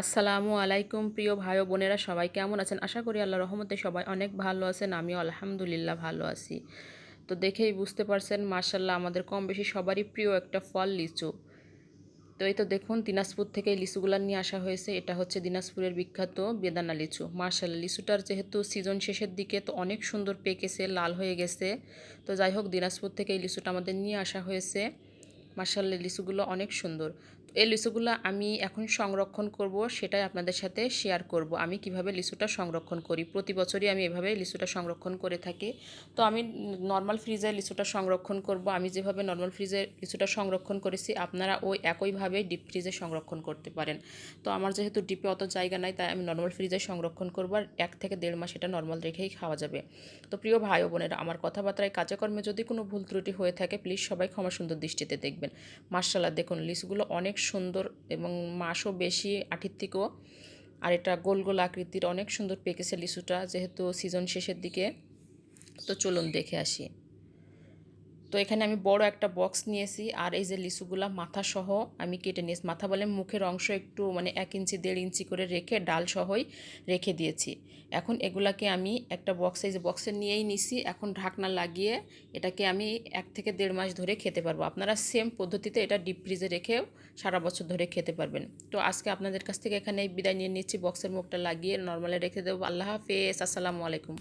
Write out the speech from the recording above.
আসসালামু আলাইকুম প্রিয় ভাই বোনেরা, সবাই কেমন আছেন? আশা করি আল্লাহ রহমতে সবাই অনেক ভালো আছেন, আমিও আলহামদুলিল্লাহ ভালো আছি। তো দেখেই বুঝতে পারছেন মার্শাল্লাহ আমাদের কম বেশি সবারই প্রিয় একটা ফল লিচু। তো এই তো দেখুন, দিনাজপুর থেকে লিচুগুলা নিয়ে আসা হয়েছে। এটা হচ্ছে দিনাজপুরের বিখ্যাত বেদানা লিচু। মার্শাল্লাহ লিচুটার যেহেতু সিজন শেষের দিকে তো অনেক সুন্দর পেকেছে, লাল হয়ে গেছে। তো যাই হোক, দিনাজপুর থেকে এই লিচুটা আমাদের নিয়ে আসা হয়েছে। মার্শাল্লাহ লিচুগুলো অনেক সুন্দর। এই লিচুগুলো আমি এখন সংরক্ষণ করব, সেটাই আপনাদের সাথে শেয়ার করব। আমি কীভাবে লিচুটা সংরক্ষণ করি? প্রতি বছরই আমি এভাবে লিচুটা সংরক্ষণ করে থাকি। তো আমি নর্মাল ফ্রিজে লিচুটা সংরক্ষণ করব। আমি যেভাবে নর্মাল ফ্রিজে লিচুটা সংরক্ষণ করেছি, আপনারা ওই একইভাবে ডিপ ফ্রিজে সংরক্ষণ করতে পারেন। তো আমার যেহেতু ডিপে অত জায়গা নাই, তাই আমি নর্মাল ফ্রিজে সংরক্ষণ করব আর এক থেকে দেড় মাস এটা নর্মাল রেখেই খাওয়া যাবে। তো প্রিয় ভাই ও বোনেরা, আমার কথাবার্তায়, কাজকর্মে যদি কোনো ভুল ত্রুটি হয়ে থাকে প্লিজ সবাই ক্ষমা সুন্দর দৃষ্টিতে দেখবেন। মার্শাল্লাহ দেখুন, লিচুগুলো অনেক সুন্দর এবং মাসও বেশি আঠির থেকেও আর এটা গোল গোল আকৃতির অনেক সুন্দর পেকেছে লিচুটা যেহেতু সিজন শেষের দিকে। তো চলুন দেখে আসি। তো এখানে আমি বড় একটা বক্স নিয়েছি, আর এই যে লিচুগুলা মাথা সহ আমি কেটে নিয়েছি। মাথা বলে মুখের অংশ একটু মানে এক ইঞ্চি, দেড় ইঞ্চি করে রেখে ডাল সহই রেখে দিয়েছি। এখন এগুলাকে আমি একটা বক্সে এই যে বক্সে নিয়েই নিছি। এখন ঢাকনা লাগিয়ে এটাকে আমি এক থেকে দেড় মাস ধরে খেতে পারব। আপনারা সেম পদ্ধতিতে এটা ডিপ ফ্রিজে রেখেও সারা বছর ধরে খেতে পারবেন। তো আজকে আপনাদের কাছ থেকে এখানে বিদায় নিয়ে নিচ্ছি। বক্সের মুখটা লাগিয়ে নর্মালে রেখে দেবো। আল্লাহ হাফেজ। আসসালামু আলাইকুম।